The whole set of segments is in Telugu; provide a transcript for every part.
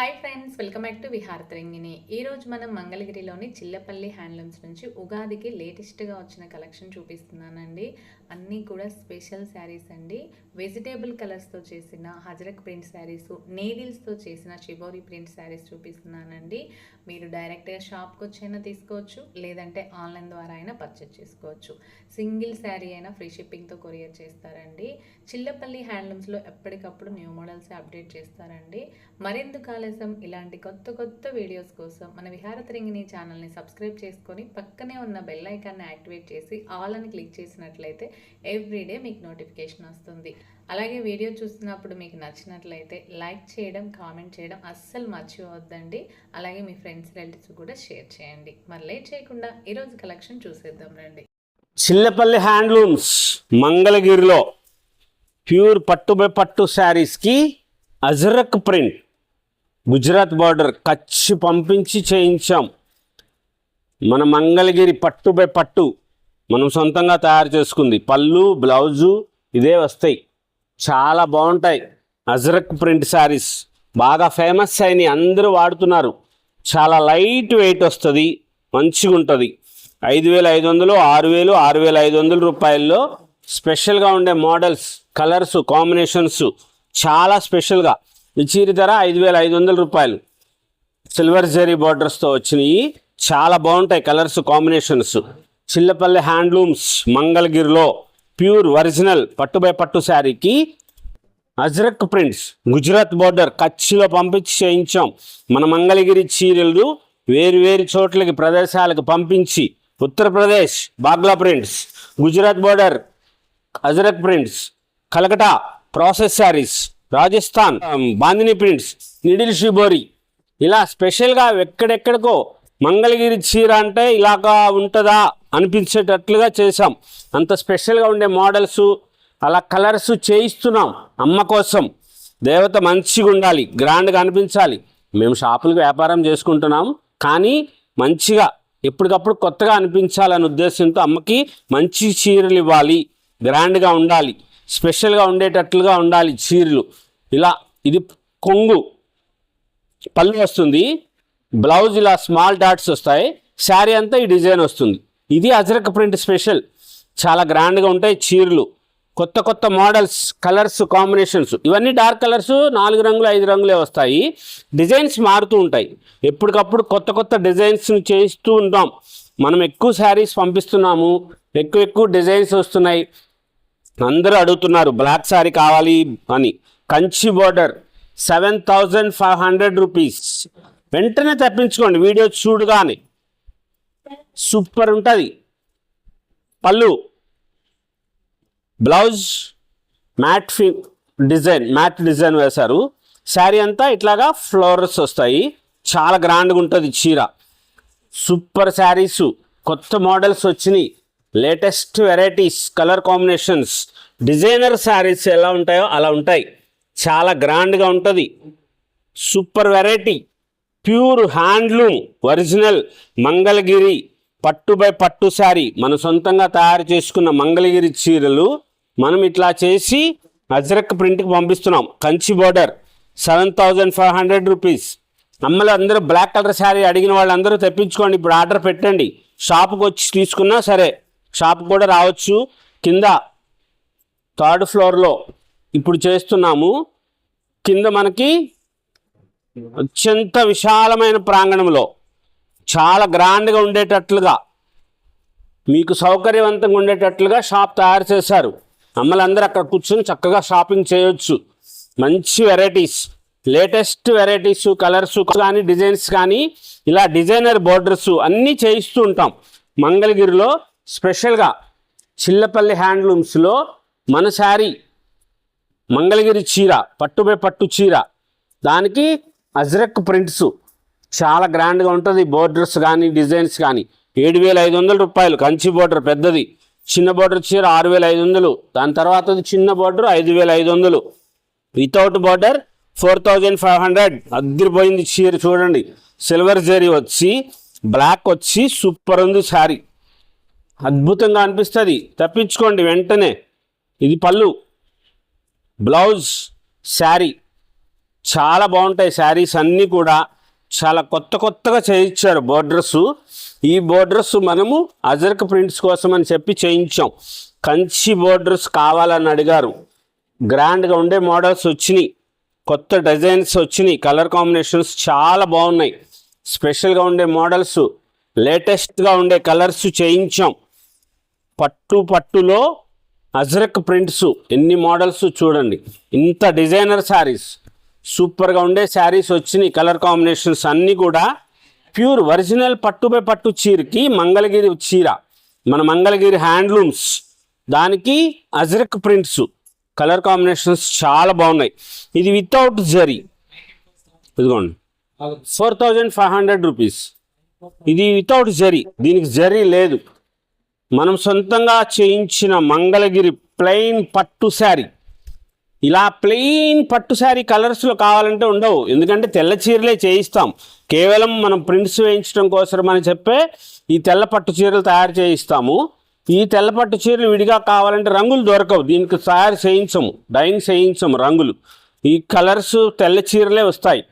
Hi friends welcome back to Vihara Tarangini ఈరోజు మనం మంగళగిరిలోని చిల్లపల్లి హ్యాండ్లూమ్స్ నుంచి ఉగాదికి లేటెస్ట్గా వచ్చిన కలెక్షన్ చూపిస్తున్నానండి. అన్నీ కూడా స్పెషల్ శారీస్ అండి. వెజిటేబుల్ కలర్స్తో చేసిన హజరక్ ప్రింట్ శారీస్ నేవిల్స్తో చేసిన షిబోరి ప్రింట్ శారీస్ చూపిస్తున్నానండి. మీరు డైరెక్ట్గా షాప్కి వచ్చైనా తీసుకోవచ్చు లేదంటే ఆన్లైన్ ద్వారా అయినా పర్చేజ్ చేసుకోవచ్చు. సింగిల్ శారీ అయినా ఫ్రీ షిప్పింగ్తో కొరియర్ చేస్తారండి. చిల్లపల్లి హ్యాండ్లూమ్స్లో ఎప్పటికప్పుడు న్యూ మోడల్స్ అప్డేట్ చేస్తారండి. మరెందుకు ఆలస్యం ఇలాంటి కొత్త కొత్త వీడియోస్ కోసం మన విహార ఛానల్ని సబ్స్క్రైబ్ చేసుకొని పక్కనే ఉన్న బెల్ ఐకాన్ని యాక్టివేట్ చేసి ఆల్ అని క్లిక్ చేసినట్లయితే ఎవ్రీడే మీకు నోటిఫికేషన్ వస్తుంది. అలాగే వీడియో చూస్తున్నప్పుడు మీకు నచ్చినట్లయితే లైక్ చేయడం కామెంట్ చేయడం అస్సలు మర్చిపోవద్దండి. అలాగే మీ ఫ్రెండ్స్ రిలేటివ్స్ కూడా షేర్ చేయండి. మరి లేట్ చేయకుండా ఈరోజు కలెక్షన్ చూసేద్దాం రండి. చిల్లపల్లి హ్యాండ్లూమ్స్ మంగళగిరిలో ప్యూర్ పట్టు బై పట్టు శారీస్కి అజరక్ ప్రింట్. గుజరాత్ బార్డర్ కచ్చి పంపించి చేయించాం. మన మంగళగిరి పట్టు బై పట్టు మనం సొంతంగా తయారు చేసుకుంది. పళ్ళు బ్లౌజు ఇదే వస్తాయి. చాలా బాగుంటాయి. Ajrak print sarees. బాగా ఫేమస్ అయినాయి అందరూ వాడుతున్నారు. చాలా లైట్ వెయిట్ వస్తుంది. మంచిగా ఉంటుంది. ఐదు వేల ఐదు వందలు ఆరు వేలు ఆరు వేల ఐదు వందల రూపాయల్లో స్పెషల్గా ఉండే మోడల్స్ కలర్స్ కాంబినేషన్స్ చాలా స్పెషల్గా. ఈ చీర ధర ఐదు వేల ఐదు వందల రూపాయలు. సిల్వర్ జరీ బార్డర్స్తో వచ్చినాయి. చాలా బాగుంటాయి కలర్స్ కాంబినేషన్స్. చిల్లపల్లి హ్యాండ్లూమ్స్ మంగళగిరిలో ప్యూర్ ఒరిజినల్ పట్టు బై పట్టు శారీకి అజ్రక్ ప్రింట్స్ గుజరాత్ బార్డర్ కచ్లో పంపించి చేయించాం. మన మంగళగిరి చీరలు వేరు వేరు చోట్లకి ప్రదేశాలకు పంపించి Uttar Pradesh బాగ్లా prints Gujarat border Ajrak prints Calcutta process saris Rajasthan bandhani prints needle shibori ఇలా స్పెషల్గా ఎక్కడెక్కడికో మంగళగిరి చీర అంటే ఇలాగా ఉంటుందా అనిపించేటట్లుగా చేసాం అంత స్పెషల్గా ఉండే మోడల్స్ అలా కలర్స్ చేయిస్తున్నాం అమ్మ కోసం. దేవత మంచిగా ఉండాలి గ్రాండ్గా అనిపించాలి. మేము షాపులకు వ్యాపారం చేసుకుంటున్నాం కానీ మంచిగా ఎప్పటికప్పుడు కొత్తగా అనిపించాలనే ఉద్దేశంతో అమ్మకి మంచి చీరలు ఇవ్వాలి గ్రాండ్గా ఉండాలి. స్పెషల్గా ఉండేటట్లుగా ఉండాలి చీరలు. ఇలా ఇది కొంగు పళ్ళు వస్తుంది బ్లౌజ్ ఇలా స్మాల్ డాట్స్ వస్తాయి శారీ అంతా ఈ డిజైన్ వస్తుంది. ఇది అజరక్ ప్రింట్ స్పెషల్. చాలా గ్రాండ్గా ఉంటాయి చీరలు. కొత్త కొత్త మోడల్స్ కలర్స్ కాంబినేషన్స్. ఇవన్నీ డార్క్ కలర్స్ నాలుగు రంగులు ఐదు రంగులే వస్తాయి. డిజైన్స్ మారుతూ ఉంటాయి. ఎప్పటికప్పుడు కొత్త కొత్త డిజైన్స్ చేస్తూ ఉంటాం. మనం ఎక్కువ శారీస్ పంపిస్తున్నాము ఎక్కువ ఎక్కువ డిజైన్స్ వస్తున్నాయి. అందరూ అడుగుతున్నారు బ్లాక్ శారీ కావాలి అని. Kanchi border seven thousand five hundred rupees వెంటనే తెప్పించుకోండి వీడియో చూడగానే. సూపర్ ఉంటుంది. పళ్ళు బ్లౌజ్ మ్యాట్ ఫి డిజైన్ మ్యాట్ డిజైన్ వేశారు. శారీ అంతా ఇట్లాగా ఫ్లవర్స్ వస్తాయి. చాలా గ్రాండ్గా ఉంటుంది చీర. Super sarees. కొత్త మోడల్స్ వచ్చినాయి. Latest varieties colour combinations designer sarees ఎలా ఉంటాయో అలా ఉంటాయి. చాలా గ్రాండ్గా ఉంటుంది. Super variety pure handloom original Mangalagiri పట్టు బై పట్టు శారీ. మన సొంతంగా తయారు చేసుకున్న మంగళగిరి చీరలు మనం ఇట్లా చేసి అజరక్ ప్రింట్కి పంపిస్తున్నాం. Kanchi border seven thousand five hundred rupees. అమ్మలు అందరూ బ్లాక్ కలర్ శారీ అడిగిన వాళ్ళందరూ తెప్పించుకోండి. ఇప్పుడు ఆర్డర్ పెట్టండి. షాప్కి వచ్చి తీసుకున్నా సరే. షాప్ కూడా రావచ్చు. కింద థర్డ్ ఫ్లోర్లో ఇప్పుడు చేస్తున్నాము. కింద మనకి అత్యంత విశాలమైన ప్రాంగణంలో చాలా గ్రాండ్గా ఉండేటట్లుగా మీకు సౌకర్యవంతంగా ఉండేటట్లుగా షాప్ తయారు చేశారు. అమ్మలందరూ అక్కడ కూర్చొని చక్కగా షాపింగ్ చేయొచ్చు. మంచి వెరైటీస్ లేటెస్ట్ వెరైటీస్ కలర్స్ కానీ డిజైన్స్ కానీ ఇలా డిజైనర్ బోర్డర్స్ అన్నీ చేయిస్తూ ఉంటాం. మంగళగిరిలో స్పెషల్గా చిల్లపల్లి హ్యాండ్లూమ్స్లో మన శారీ మంగళగిరి చీర పట్టుపై పట్టు చీర. దానికి అజ్రక్ ప్రింట్స్. చాలా గ్రాండ్గా ఉంటుంది. బోర్డర్స్ కానీ డిజైన్స్ కానీ ఏడు వేల ఐదు వందల రూపాయలు. కంచి బోర్డర్ పెద్దది. చిన్న బోర్డర్ చీర ఆరు వేల ఐదు వందలు. దాని తర్వాత చిన్న బోర్డర్ ఐదు వేల ఐదు వందలు. Without border four thousand five hundred. అద్దరిపోయింది చీర చూడండి. సిల్వర్ జరీ వచ్చి బ్లాక్ వచ్చి సూపర్ ఉంది శారీ. అద్భుతంగా అనిపిస్తుంది. తప్పించుకోండి వెంటనే. ఇది పళ్ళు. Blouse saree. చాలా బాగుంటాయి శారీస్ అన్నీ కూడా. చాలా కొత్త కొత్తగా చేయించారు బోర్డర్స్. ఈ బోర్డర్స్ మనము అజర్క్ ప్రింట్స్ కోసం అని చెప్పి చేయించాం. కంచి బోర్డర్స్ కావాలని అడిగారు. గ్రాండ్గా ఉండే మోడల్స్ వచ్చినాయి. కొత్త డిజైన్స్ వచ్చినాయి. కలర్ కాంబినేషన్స్ చాలా బాగున్నాయి. స్పెషల్గా ఉండే మోడల్స్ లేటెస్ట్గా ఉండే కలర్స్ చేయించాం. పట్టు పట్టులో అజ్రక్ ప్రింట్స్ ఎన్ని మోడల్స్ చూడండి. ఇంత డిజైనర్ శారీస్. సూపర్గా ఉండే శారీస్ వచ్చినాయి కలర్ కాంబినేషన్స్ అన్నీ కూడా. ప్యూర్ ఒరిజినల్ పట్టుపై పట్టు చీరకి మంగళగిరి చీర. మన మంగళగిరి హ్యాండ్లూమ్స్. దానికి అజ్రక్ ప్రింట్స్. కలర్ కాంబినేషన్స్ చాలా బాగున్నాయి. ఇది వితౌట్ జరీ. ఇదిగోండి. Four thousand five hundred rupees. ఇది వితౌట్ జరీ. దీనికి జరీ లేదు. మనం సొంతంగా చేయించిన మంగళగిరి ప్లెయిన్ పట్టు శారీ. ఇలా ప్లెయిన్ పట్టు శారీ కలర్స్లో కావాలంటే ఉండవు. ఎందుకంటే తెల్ల చీరలే చేయిస్తాం. కేవలం మనం ప్రింట్స్ వేయించడం కోసం అని చెప్పే ఈ తెల్ల పట్టు చీరలు తయారు చేయిస్తాము. ఈ తెల్ల పట్టు చీరలు విడిగా కావాలంటే రంగులు దొరకవు. దీనికి తయారు చేయించము. డైయింగ్ చేయించము రంగులు. ఈ కలర్స్ తెల్ల చీరలే వస్తాయి.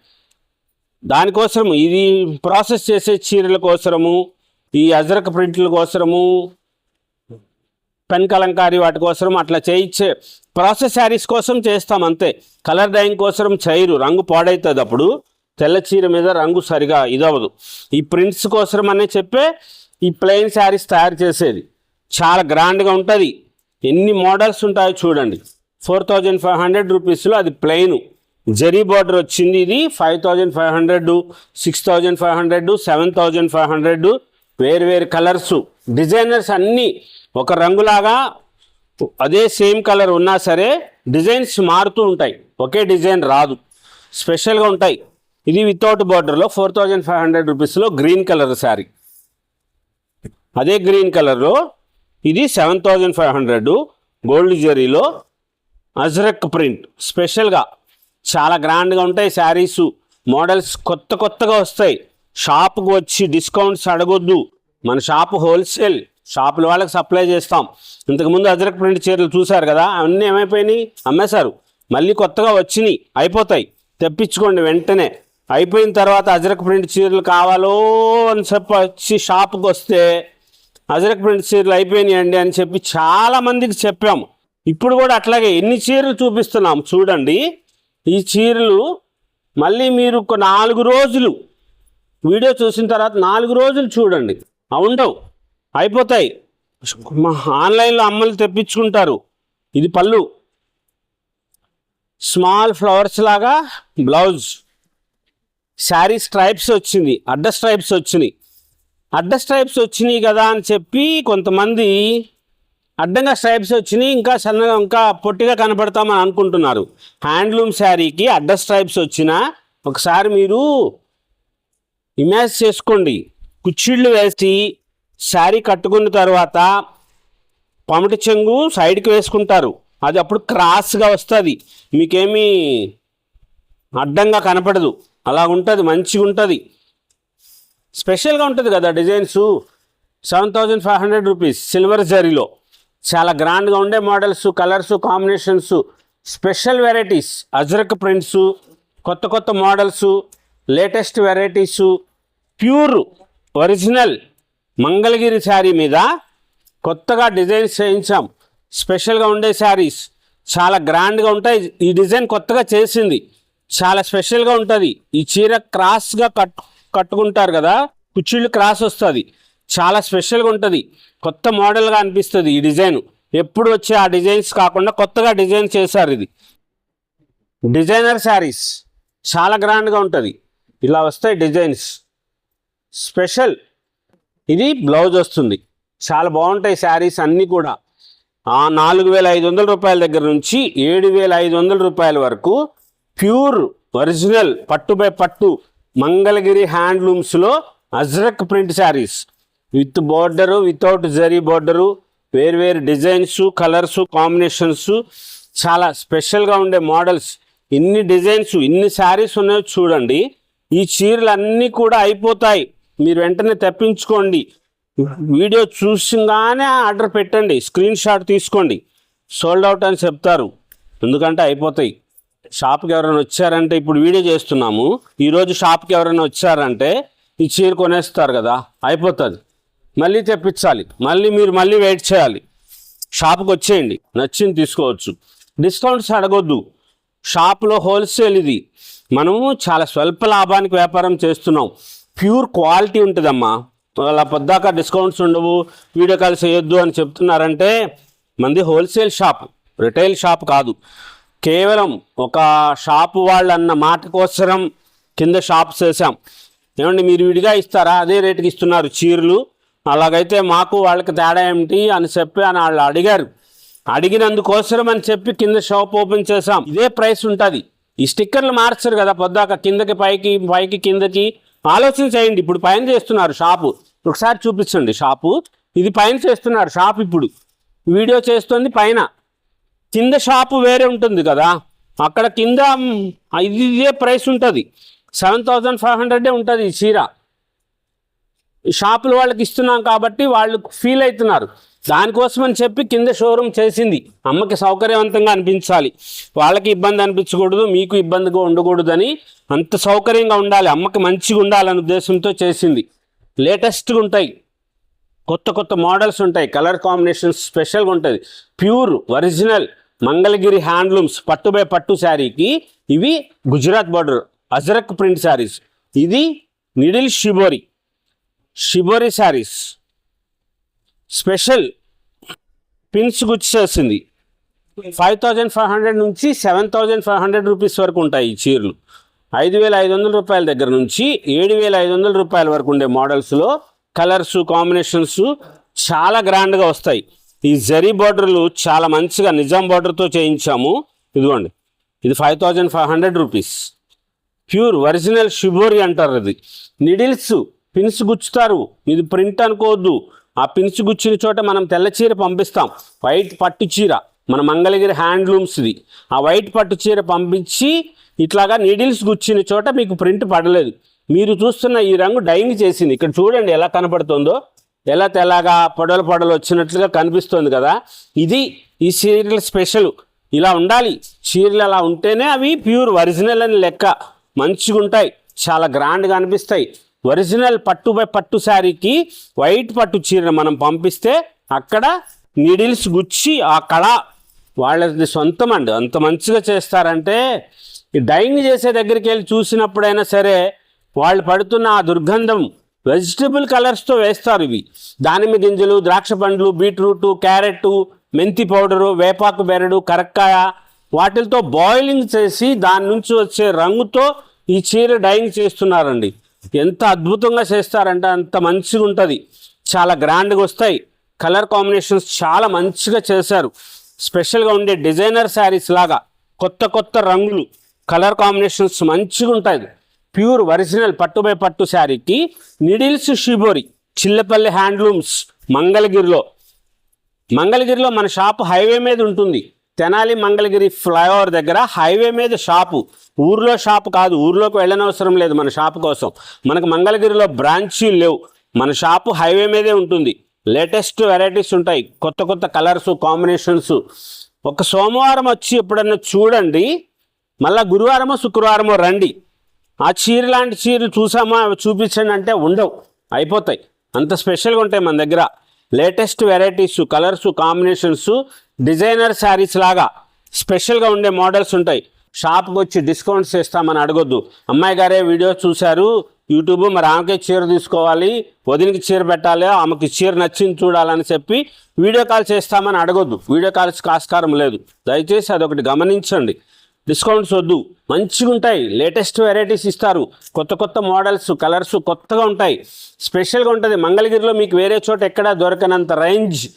దానికోసము ఇది ప్రాసెస్ చేసే చీరల కోసము ఈ అజరక ప్రింట్ల కోసము పెన్ కలంకారీ వాటి కోసం అట్లా చేయించే ప్రాసెస్ శారీస్ కోసం చేస్తాం అంతే. కలర్ డైయింగ్ కోసం చేయరు. రంగు పాడవుతుంది అప్పుడు. తెల్ల చీర మీద రంగు సరిగా ఇదవదు ఈ ప్రింట్స్ కోసం అనే చెప్పే ఈ ప్లెయిన్ శారీస్ తయారు చేసేది. చాలా గ్రాండ్గా ఉంటుంది. ఎన్ని మోడల్స్ ఉంటాయో చూడండి. ఫోర్ థౌజండ్ ఫైవ్ హండ్రెడ్ రూపీస్లో అది ప్లెయిన్. జరీ బార్డర్ వచ్చింది ఇది five thousand five hundred six thousand five hundred seven thousand five hundred వేరు వేరు కలర్స్. డిజైనర్స్ అన్నీ ఒక రంగులాగా అదే సేమ్ కలర్ ఉన్నా సరే డిజైన్స్ మారుతూ ఉంటాయి. ఒకే డిజైన్ రాదు. స్పెషల్గా ఉంటాయి. ఇది వితౌట్ బార్డర్లో ఫోర్ థౌజండ్ ఫైవ్ హండ్రెడ్ రూపీస్లో గ్రీన్ కలర్ శారీ. అదే గ్రీన్ కలర్లో ఇది seven thousand five hundred gold జరీలో ajrak print. స్పెషల్గా చాలా గ్రాండ్గా ఉంటాయి శారీసు. మోడల్స్ కొత్త కొత్తగా వస్తాయి. షాప్కి వచ్చి డిస్కౌంట్స్ అడగొద్దు. మన షాప్ హోల్సేల్. షాపుల వాళ్ళకి సప్లై చేస్తాం. ఇంతకుముందు అజరక్ ప్రింట్ చీరలు చూశారు కదా అవన్నీ ఏమైపోయినాయి? అమ్మేశారు. మళ్ళీ కొత్తగా వచ్చినాయి అయిపోతాయి. తెప్పించుకోండి వెంటనే. అయిపోయిన తర్వాత అజరక్ ప్రింట్ చీరలు కావాలో అని చెప్పి వచ్చి షాప్కి వస్తే అజరక్ ప్రింట్ చీరలు అయిపోయినాయండి అని చెప్పి చాలా మందికి చెప్పాము. ఇప్పుడు కూడా అట్లాగే ఎన్ని చీరలు చూపిస్తున్నాం చూడండి. ఈ చీరలు మళ్ళీ మీరు నాలుగు రోజులు వీడియో చూసిన తర్వాత నాలుగు రోజులు చూడండి. అవుండవు ఉండవు. అయిపోతాయి. మా ఆన్లైన్లో అమ్మలు తెప్పించుకుంటారు. ఇది పళ్ళు. స్మాల్ ఫ్లవర్స్ లాగా బ్లౌజ్. శారీ స్ట్రైప్స్ వచ్చింది. అడ్డ స్ట్రైప్స్ వచ్చినాయి. అడ్డ స్ట్రైప్స్ వచ్చినాయి కదా అని చెప్పి కొంతమంది అడ్డంగా స్ట్రైప్స్ వచ్చినాయి ఇంకా సన్నగా ఇంకా పొట్టిగా కనపడతామని అనుకుంటున్నారు. హ్యాండ్లూమ్ శారీకి అడ్డ స్ట్రైప్స్ వచ్చినా ఒకసారి మీరు ఇమేజ్ చేసుకోండి. కుచ్చిళ్ళు వేసి శారీ కట్టుకున్న తర్వాత పమటి చెంగు సైడ్కి వేసుకుంటారు. అది అప్పుడు క్రాస్గా వస్తుంది. మీకేమీ అడ్డంగా కనపడదు. అలా ఉంటుంది మంచిగా ఉంటుంది. స్పెషల్గా ఉంటుంది కదా designs. Seven thousand five hundred rupees silver జరీలో చాలా గ్రాండ్గా ఉండే models colours combinations special varieties Ajrak prints కొత్త కొత్త models latest varieties pure original Mangalagiri saree మీద కొత్తగా డిజైన్స్ చేయించాం. స్పెషల్గా ఉండే శారీస్. చాలా గ్రాండ్గా ఉంటాయి. ఈ డిజైన్ కొత్తగా చేసింది. చాలా స్పెషల్గా ఉంటుంది. ఈ చీర క్రాస్గా కట్ కట్టుకుంటారు కదా కుచ్చిళ్ళు క్రాస్ వస్తుంది. చాలా స్పెషల్గా ఉంటుంది. కొత్త మోడల్గా అనిపిస్తుంది ఈ డిజైన్. ఎప్పుడు వచ్చే ఆ డిజైన్స్ కాకుండా కొత్తగా డిజైన్ చేశారు ఇది. Designer sarees. చాలా గ్రాండ్గా ఉంటుంది. ఇలా వస్తాయి డిజైన్స్. స్పెషల్ ఇది బ్లౌజ్ వస్తుంది. చాలా బాగుంటాయి శారీస్ అన్నీ కూడా. ఆ నాలుగు వేల ఐదు వందల రూపాయల దగ్గర నుంచి ఏడు వేల ఐదు వందల రూపాయల వరకు ప్యూర్ ఒరిజినల్ పట్టు బై పట్టు Mangalagiri హ్యాండ్లూమ్స్లో Ajrak print sarees. With border without zari border వేరు డిజైన్స్ కలర్స్ కాంబినేషన్స్ చాలా స్పెషల్గా ఉండే మోడల్స్. ఇన్ని డిజైన్స్ ఇన్ని శారీస్ ఉన్నాయో చూడండి. ఈ చీరలు అన్నీ కూడా అయిపోతాయి. మీరు వెంటనే తెప్పించుకోండి. వీడియో చూసింగానే ఆర్డర్ పెట్టండి. స్క్రీన్ షాట్ తీసుకోండి. సోల్డ్ అవుట్ అని చెప్తారు. ఎందుకంటే అయిపోతాయి. షాప్కి ఎవరైనా వచ్చారంటే ఇప్పుడు వీడియో చేస్తున్నాము. ఈరోజు షాప్కి ఎవరైనా వచ్చారంటే ఈ చీర కొనేస్తారు కదా అయిపోతుంది. మళ్ళీ తెప్పించాలి. మళ్ళీ మీరు మళ్ళీ వెయిట్ చేయాలి. షాప్కి వచ్చేయండి. నచ్చింది తీసుకోవచ్చు. డిస్కౌంట్స్ అడగొద్దు. షాప్లో హోల్సేల్ ఇది. మనము చాలా స్వల్ప లాభానికి వ్యాపారం చేస్తున్నాం. ప్యూర్ క్వాలిటీ ఉంటుందమ్మా. అలా పొద్దాక డిస్కౌంట్స్ ఉండవు వీడియో కాల్ చేయొద్దు అని చెప్తున్నారంటే మంది హోల్సేల్ షాప్ రిటైల్ షాప్ కాదు. కేవలం ఒక షాపు వాళ్ళు అన్న మాట కోసరం కింద షాప్స్ వేసాం. ఏమండి మీరు విడిగా ఇస్తారా? అదే రేటుకి ఇస్తున్నారు చీరలు. అలాగైతే మాకు వాళ్ళకి తేడా ఏమిటి అని చెప్పి అని వాళ్ళు అడిగారు. అడిగినందుకోసరం అని చెప్పి కింద షాప్ ఓపెన్ చేసాం ఇదే ప్రైస్ ఉంటుంది. ఈ స్టిక్కర్లు మార్చరు కదా పొద్దాక కిందకి పైకి పైకి కిందకి. ఆలోచన చేయండి. ఇప్పుడు పైన చేస్తున్నారు షాపు. ఒకసారి చూపించండి షాపు. ఇది పైన చేస్తున్నారు షాప్ ఇప్పుడు. వీడియో చేస్తుంది పైన. కింద షాపు వేరే ఉంటుంది కదా. అక్కడ కింద ఇది ఇదే ప్రైస్ ఉంటుంది. సెవెన్ థౌజండ్ ఫైవ్ హండ్రెడే ఉంటుంది ఈ చీర. షాపులు వాళ్ళకి ఇస్తున్నాం కాబట్టి వాళ్ళు ఫీల్ అవుతున్నారు. దానికోసం అని చెప్పి కింద షోరూమ్ చేసింది. అమ్మకి సౌకర్యవంతంగా అనిపించాలి. వాళ్ళకి ఇబ్బంది అనిపించకూడదు మీకు ఇబ్బందిగా ఉండకూడదని అంత సౌకర్యంగా ఉండాలి. అమ్మకి మంచిగా ఉండాలనే ఉద్దేశంతో చేసింది. లేటెస్ట్గా ఉంటాయి. కొత్త కొత్త మోడల్స్ ఉంటాయి. కలర్ కాంబినేషన్స్ స్పెషల్గా ఉంటుంది. ప్యూర్ ఒరిజినల్ మంగళగిరి హ్యాండ్లూమ్స్ పట్టు బై పట్టు శారీకి ఇవి Gujarat border Ajrak print sarees. ఇది needle shibori. Shibori sarees. Special pins గుచ్చేసింది. Five thousand five hundred నుంచి seven thousand five hundred rupees వరకు ఉంటాయి ఈ చీరలు. ఐదు వేల ఐదు వందల రూపాయల దగ్గర నుంచి ఏడు వేల ఐదు వందల రూపాయల వరకు ఉండే మోడల్స్లో కలర్స్ కాంబినేషన్స్ చాలా గ్రాండ్గా వస్తాయి. ఈ జరీ బార్డర్లు చాలా మంచిగా నిజాం బార్డర్తో చేయించాము. ఇదిగోండి. ఇది five thousand five hundred rupees. Pure original shibori అంటారు ఇది. నిడిల్స్ పిన్స్ గుచ్చుతారు. ఇది ప్రింట్ అనుకోవద్దు. ఆ పిన్స్ గుచ్చిన చోట మనం తెల్ల చీర పంపిస్తాం. వైట్ పట్టు చీర. మన మంగళగిరి హ్యాండ్లూమ్స్ది. ఆ వైట్ పట్టు చీర పంపించి ఇట్లాగా నీడిల్స్ గుచ్చిన చోట మీకు ప్రింట్ పడలేదు. మీరు చూస్తున్న ఈ రంగు డైయింగ్ చేసింది. ఇక్కడ చూడండి ఎలా కనపడుతుందో. ఎలా తెల్లగా పొడలు పొడలు వచ్చినట్లుగా కనిపిస్తుంది కదా. ఇది ఈ చీరల స్పెషల్ ఇలా ఉండాలి. చీరలు అలా ఉంటేనే అవి ప్యూర్ ఒరిజినల్ అని లెక్క. మంచిగా ఉంటాయి చాలా గ్రాండ్గా అనిపిస్తాయి. ఒరిజినల్ పట్టు బై పట్టు శారీకి వైట్ పట్టు చీరను మనం పంపిస్తే అక్కడ నీడిల్స్ గుచ్చి ఆ కళ వాళ్ళది సొంతం అండి అంత మంచిగా చేస్తారంటే ఈ డైయింగ్ చేసే దగ్గరికి వెళ్ళి చూసినప్పుడైనా సరే వాళ్ళు పడుతున్న ఆ దుర్గంధం వెజిటబుల్ కలర్స్తో వేస్తారు ఇవి. దానిమ్మ గింజలు ద్రాక్ష పండ్లు బీట్రూటు క్యారెట్ మెంతి పౌడరు వేపాకు బెరడు కరక్కాయ వాటితో బాయిలింగ్ చేసి దాని నుంచి వచ్చే రంగుతో ఈ చీర డైయింగ్ చేస్తున్నారండి. ఎంత అద్భుతంగా చేస్తారంటే అంత మంచిగా ఉంటుంది చాలా గ్రాండ్గా వస్తాయి కలర్ కాంబినేషన్స్ చాలా మంచిగా చేశారు. స్పెషల్గా ఉండే డిజైనర్ శారీస్ లాగా కొత్త కొత్త రంగులు కలర్ కాంబినేషన్స్ మంచిగా ఉంటాయి ప్యూర్ ఒరిజినల్ పట్టు బై పట్టు శారీకి నిడిల్స్ షిబోరి చిల్లపల్లి హ్యాండ్లూమ్స్ మంగళగిరిలో. మంగళగిరిలో మన షాపు హైవే మీద ఉంటుంది తెనాలి మంగళగిరి ఫ్లైఓవర్ దగ్గర హైవే మీద షాపు. ఊర్లో షాపు కాదు ఊర్లోకి వెళ్ళనవసరం లేదు మన షాపు కోసం. మనకు మంగళగిరిలో బ్రాంచీలు లేవు. మన షాపు హైవే మీదే ఉంటుంది. లేటెస్ట్ వెరైటీస్ ఉంటాయి. కొత్త కొత్త కలర్స్ కాంబినేషన్స్. ఒక సోమవారం వచ్చి ఎప్పుడన్నా చూడండి. మళ్ళీ గురువారమో శుక్రవారమో రండి. ఆ చీర లాంటి చీరలు చూసామా చూపించండి అంటే ఉండవు. అయిపోతాయి. అంత స్పెషల్గా ఉంటాయి మన దగ్గర. Latest varieties colours combinations. Designer sarees లాగా స్పెషల్గా ఉండే మోడల్స్ ఉంటాయి. షాప్కి వచ్చి డిస్కౌంట్స్ ఇస్తామని అడగొద్దు. అమ్మాయి గారే వీడియో చూశారు. యూట్యూబ్ మరి ఆమెకే చీర తీసుకోవాలి. వదినికి చీర పెట్టాలి. ఆమెకి చీర నచ్చింది చూడాలని చెప్పి వీడియో కాల్ చేస్తామని అడగొద్దు. వీడియో కాల్స్ ఆస్కారం లేదు. దయచేసి అదొకటి గమనించండి. డిస్కౌంట్స్ వద్దు. మంచిగా ఉంటాయి. లేటెస్ట్ వెరైటీస్ ఇస్తారు. కొత్త కొత్త మోడల్స్ కలర్స్ కొత్తగా ఉంటాయి. స్పెషల్గా ఉంటుంది. మంగళగిరిలో మీకు వేరే చోట ఎక్కడా దొరకనంత రేంజ్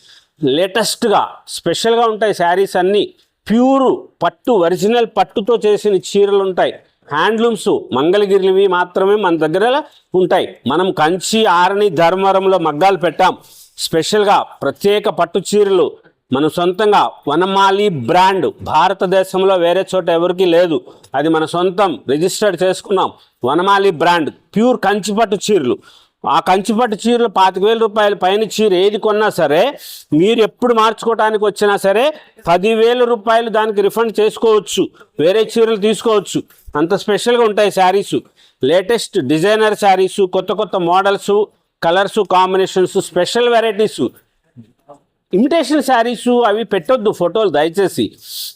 లేటెస్ట్గా స్పెషల్గా ఉంటాయి శారీస్ అన్నీ. ప్యూరు పట్టు ఒరిజినల్ పట్టుతో చేసిన చీరలు ఉంటాయి హ్యాండ్లూమ్స్ మంగళగిరివి మాత్రమే మన దగ్గర ఉంటాయి. మనం కంచి ఆరణి ధర్మవరంలో మగ్గాలు పెట్టాం. స్పెషల్గా ప్రత్యేక పట్టు చీరలు మన సొంతంగా వనమాలి బ్రాండ్. భారతదేశంలో వేరే చోట ఎవరికీ లేదు. అది మన సొంతం రిజిస్టర్డ్ చేసుకున్నాం. వనమాలి బ్రాండ్. ప్యూర్ కంచి పట్టు చీరలు. ఆ కంచిపట్టు చీరలు పాతిక వేల రూపాయల పైన చీర ఏది కొన్నా సరే మీరు ఎప్పుడు మార్చుకోవడానికి వచ్చినా సరే పదివేల రూపాయలు దానికి రిఫండ్ చేసుకోవచ్చు. వేరే చీరలు తీసుకోవచ్చు. అంత స్పెషల్గా ఉంటాయి శారీస్. లేటెస్ట్ డిజైనర్ శారీస్ కొత్త కొత్త models colours combinations special varieties. Imitation sarees అవి పెట్టొద్దు ఫోటోలు దయచేసి.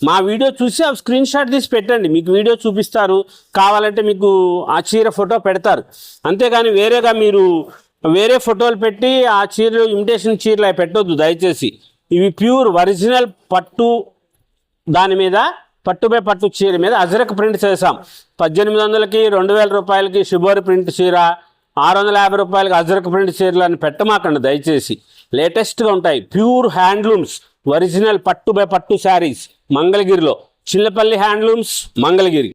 మా వీడియో చూసి అవి స్క్రీన్ షాట్ తీసి పెట్టండి. మీకు వీడియో చూపిస్తారు. కావాలంటే మీకు ఆ చీర ఫోటో పెడతారు. అంతేగాని వేరేగా మీరు వేరే ఫోటోలు పెట్టి ఆ చీరలు ఇమిటేషన్ చీరలు అవి పెట్టొద్దు దయచేసి. ఇవి ప్యూర్ ఒరిజినల్ పట్టు దాని మీద పట్టుపై పట్టు చీర మీద అజరక్ ప్రింట్ చేసాం పద్దెనిమిది వందలకి రెండు వేల రూపాయలకి షిబోరి ప్రింట్ చీర ఆరు వందల యాభై రూపాయలకి అజరక్ ప్రింట్ చీరలు అని పెట్టమాకండి దయచేసి. లేటెస్ట్గా ఉంటాయి. Pure handlooms. ఒరిజినల్ పట్టు బై పట్టు శారీస్. మంగళగిరిలో. చిల్లపల్లి హ్యాండ్లూమ్స్. మంగళగిరి.